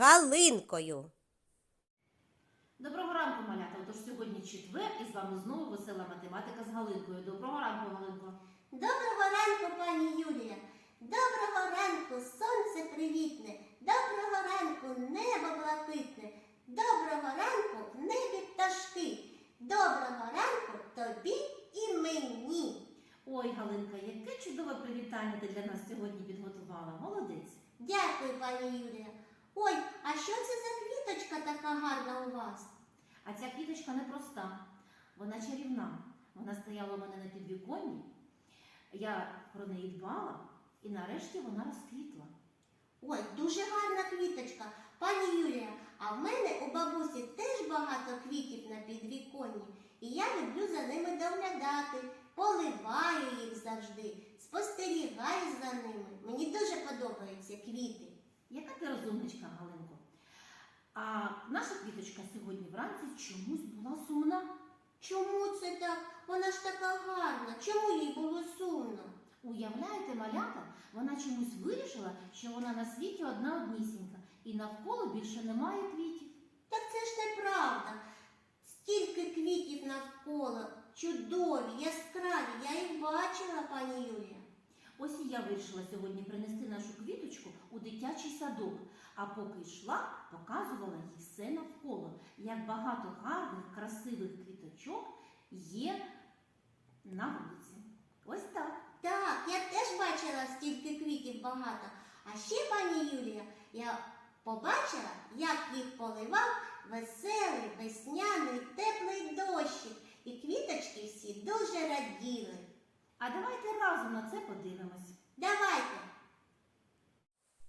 Галинкою. Доброго ранку, малята. Отож сьогодні четвер і з вами знову весела математика з Галинкою. Доброго ранку, Галинко. Доброго ранку, пані Юлія. Доброго ранку, сонце привітне. Доброго ранку, небо блакитне. Доброго ранку, в небі пташки. Доброго ранку тобі і мені. Ой, Галинка, яке чудове привітання ти для нас сьогодні підготувала. Молодець. Дякую, пані Юлія. Ой, а що це за квіточка така гарна у вас? А ця квіточка непроста, вона чарівна. Вона стояла у мене на підвіконні. Я про неї дбала, і нарешті вона розквітла. Ой, дуже гарна квіточка. Пані Юлія, а в мене у бабусі теж багато квітів на підвіконні, і я люблю за ними доглядати, поливаю їх завжди, спостерігаю за ними. Мені дуже подобаються квіти. Яка ти розумничка, Галинко? А наша квіточка сьогодні вранці чомусь була сумна. Чому це так? Вона ж така гарна. Чому їй було сумно? Уявляєте, малята, вона чомусь вирішила, що вона на світі одна однісінька, і навколо більше немає квітів. Так це ж неправда. Стільки квітів навколо, чудові, яскраві. Я їх бачила, пані Юлія. Ось і я вирішила сьогодні принести нашу квіточку у дитячий садок, а поки йшла, показувала їй все навколо, як багато гарних, красивих квіточок є на вулиці. Ось так. Так, я теж бачила стільки квітів багато. А ще, пані Юлія, я побачила, як їх поливав веселий, весняний, теплий дощик. І квіточки всі дуже раділи. А давайте разом на це подивимось. Давайте.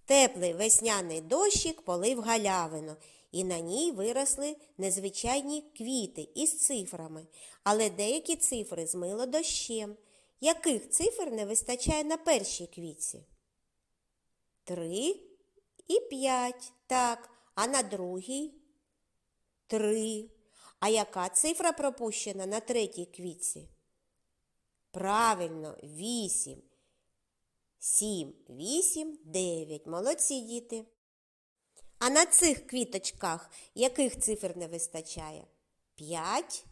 Теплий весняний дощик полив галявину, і на ній виросли незвичайні квіти із цифрами, але деякі цифри змило дощем. Яких цифр не вистачає на першій квітці? Три і п'ять. Так, а на другій? Три. А яка цифра пропущена на третій квітці? Правильно, вісім. Сім, вісім, дев'ять. Молодці діти. А на цих квіточках яких цифр не вистачає? П'ять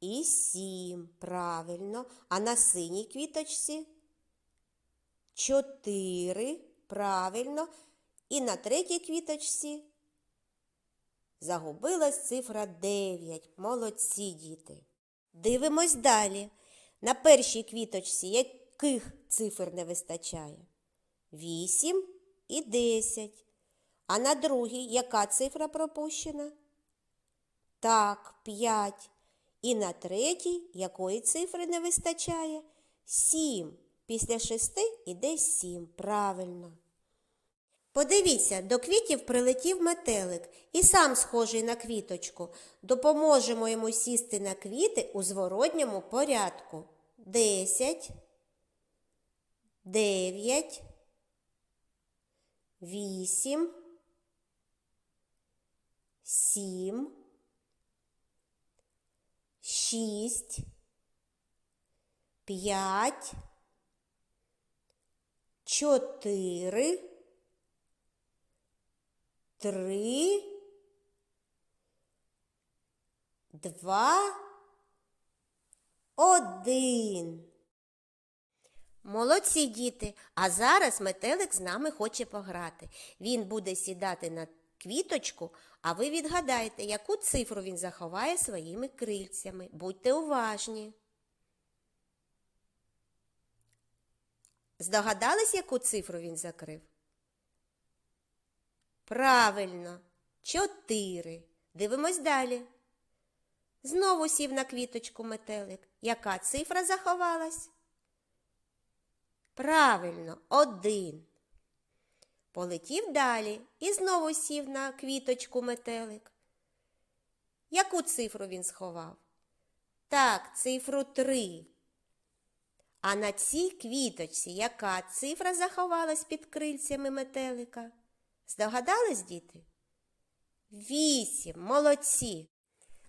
і сім. Правильно. А на синій квіточці? Чотири. Правильно. І на третій квіточці загубилась цифра 9. Молодці діти. Дивимось далі. На першій квіточці яких цифр не вистачає? 8 і 10. А на другій яка цифра пропущена? Так, 5. І на третій якої цифри не вистачає? 7. Після 6 іде 7. Правильно. Подивіться, до квітів прилетів метелик і сам схожий на квіточку. Допоможемо йому сісти на квіти у зворотньому порядку. Десять, дев'ять, вісім, сім, шість, п'ять, чотири три, два, один. Молодці діти, а зараз метелик з нами хоче пограти. Він буде сідати на квіточку, а ви відгадаєте, яку цифру він заховає своїми крильцями. Будьте уважні. Здогадались, яку цифру він закрив? Правильно, чотири. Дивимось далі. Знову сів на квіточку метелик. Яка цифра заховалась? Правильно, один. Полетів далі і знову сів на квіточку метелик. Яку цифру він сховав? Так, цифру три. А на цій квіточці яка цифра заховалась під крильцями метелика? Здогадались, діти? Вісім. Молодці.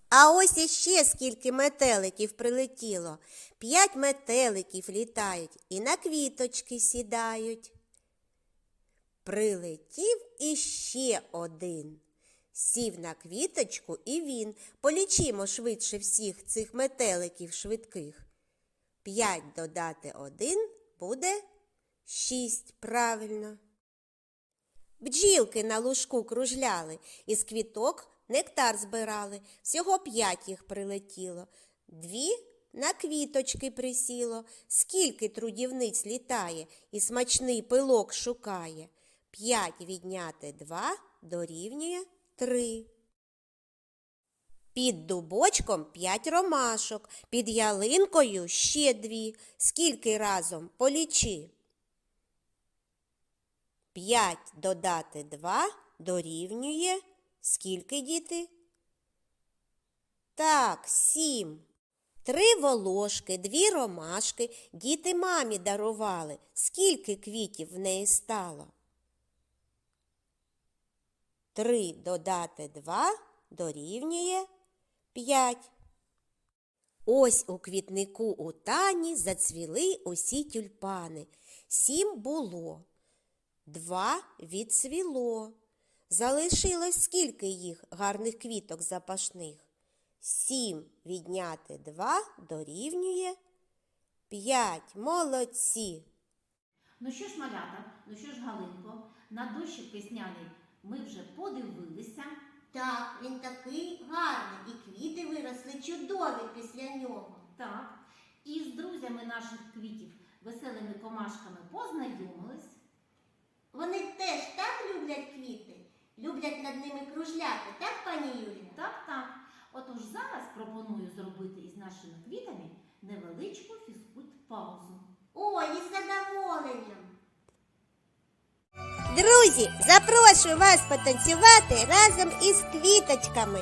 А ось іще скільки метеликів прилетіло. П'ять метеликів літають і на квіточки сідають. Прилетів іще один. Сів на квіточку і він. Полічимо швидше всіх цих метеликів швидких. П'ять додати один буде шість. Правильно. Бджілки на лужку кружляли, із квіток нектар збирали. Всього п'ять їх прилетіло. Дві на квіточки присіло. Скільки трудівниць літає і смачний пилок шукає. П'ять відняти два дорівнює три. Під дубочком п'ять ромашок, під ялинкою ще дві. Скільки разом полічи. П'ять додати два дорівнює. Скільки діти? Так, сім. Три волошки, дві ромашки діти мамі дарували. Скільки квітів в неї стало? Три додати два дорівнює п'ять. Ось у квітнику у тані зацвіли усі тюльпани. Сім було, два відцвіло. Залишилось скільки їх гарних квіток запашних? Сім відняти два дорівнює п'ять. Молодці. Ну що ж, малята, ну що ж, Галинко, на дощик весняний ми вже подивилися. Так, він такий гарний, і квіти виросли чудові після нього. Так, і з друзями наших квітів, веселими комашками познайомились. Вони теж так люблять квіти, люблять над ними кружляти, так, пані Юлія? Так, так. Отож зараз пропоную зробити із нашими квітами невеличку фізкульт-паузу. Ой, із задоволенням. Друзі, запрошую вас потанцювати разом із квіточками.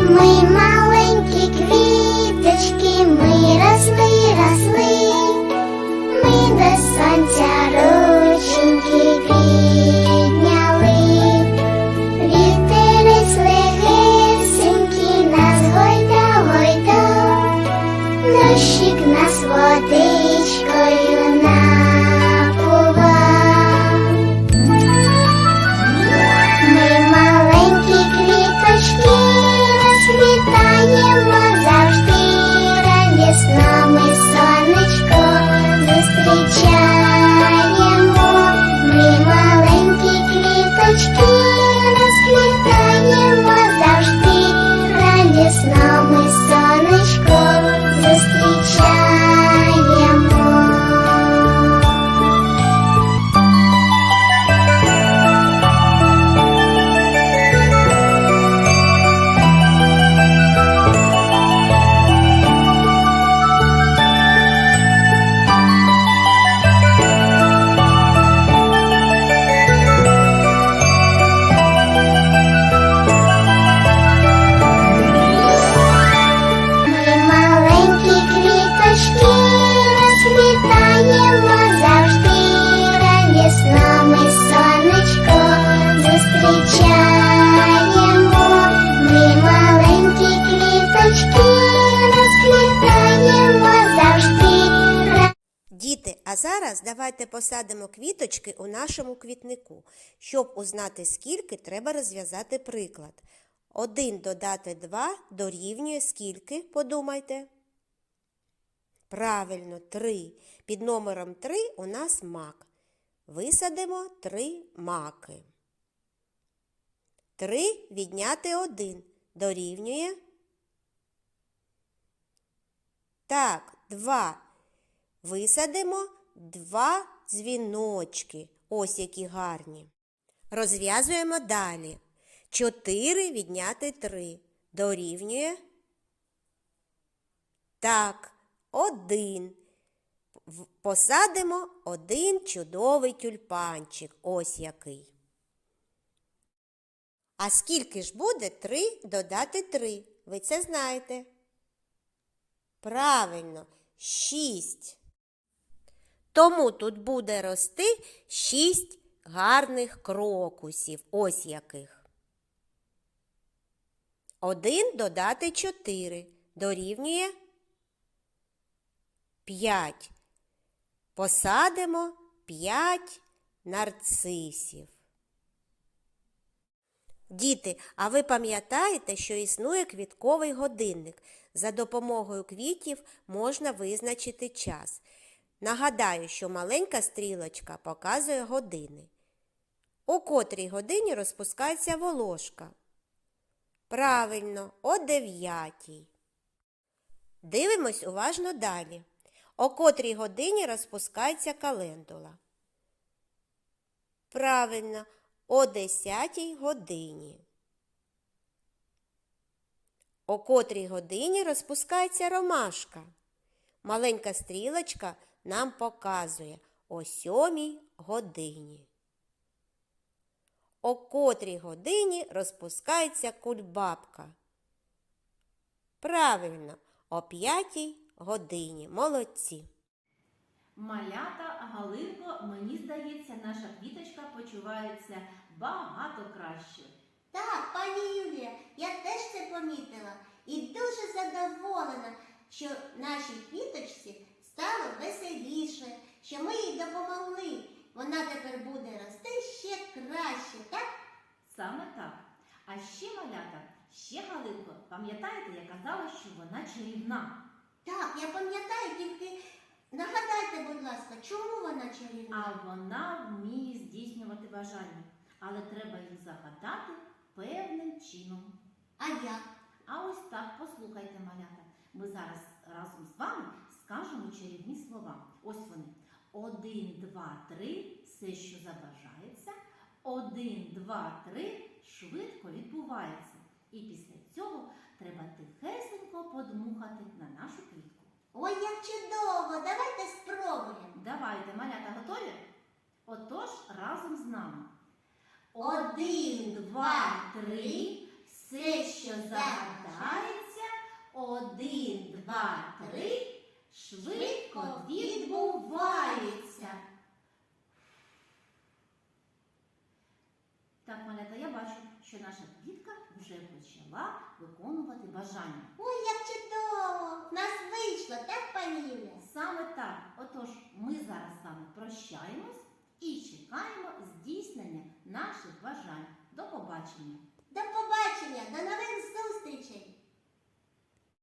Ми маленькі квіточки, ми росли, росли, ми до сонця зараз давайте посадимо квіточки у нашому квітнику. Щоб узнати скільки, треба розв'язати приклад. Один додати два дорівнює скільки, подумайте. Правильно, три. Під номером три у нас мак. Висадимо три маки. Три відняти один дорівнює. Так, два. Висадимо два дзвіночки. Ось які гарні. Розв'язуємо далі. 4 відняти 3 дорівнює. Так, один. Посадимо один чудовий тюльпанчик. Ось який. А скільки ж буде 3 додати 3? Ви це знаєте. Правильно, 6. Тому тут буде рости 6 гарних крокусів. Ось яких. 1 додати 4 дорівнює 5. Посадимо 5 нарцисів. Діти, а ви пам'ятаєте, що існує квітковий годинник? За допомогою квітів можна визначити час. Нагадаю, що маленька стрілочка показує години. У котрій годині розпускається волошка? Правильно, о дев'ятій. Дивимось уважно далі. О котрій годині розпускається календула? Правильно, о десятій годині. О котрій годині розпускається ромашка? Маленька стрілочка нам показує о сьомій годині. О котрій годині розпускається кульбабка? Правильно, о п'ятій годині. Молодці. Малята, Галинко, мені здається, наша квіточка почувається багато краще. Так, пані Юлія, я теж це помітила і дуже задоволена, що нашій квіточці стало веселіше, що ми їй допомогли. Вона тепер буде рости ще краще, так? Саме так. А ще малята, ще Галинко, пам'ятаєте, я казала, що вона чарівна. Так, я пам'ятаю, тільки нагадайте, будь ласка, чому вона чарівна? А вона вміє здійснювати бажання, але треба їх загадати певним чином. А як? А ось так, послухайте, малята. Ми зараз разом з вами скажемо чарівні слова. Ось вони. Один, два, три, все, що забажається. Один, два, три, швидко відбувається. І після цього треба тихесенько подмухати на нашу квітку. Ой, як чудово! Давайте спробуємо. Давайте, малята, готові? Отож, разом з нами. Один, два, три, все, що загадається. Один, два, три, швидко відбувається. Так, малята, я бачу, що наша квітка вже почала виконувати бажання. Ой, як чудово! В нас вийшло, так, пані Юля? Саме так. Отож, ми зараз з вами прощаємось і чекаємо здійснення наших бажань. До побачення! До побачення, до нових зустрічей!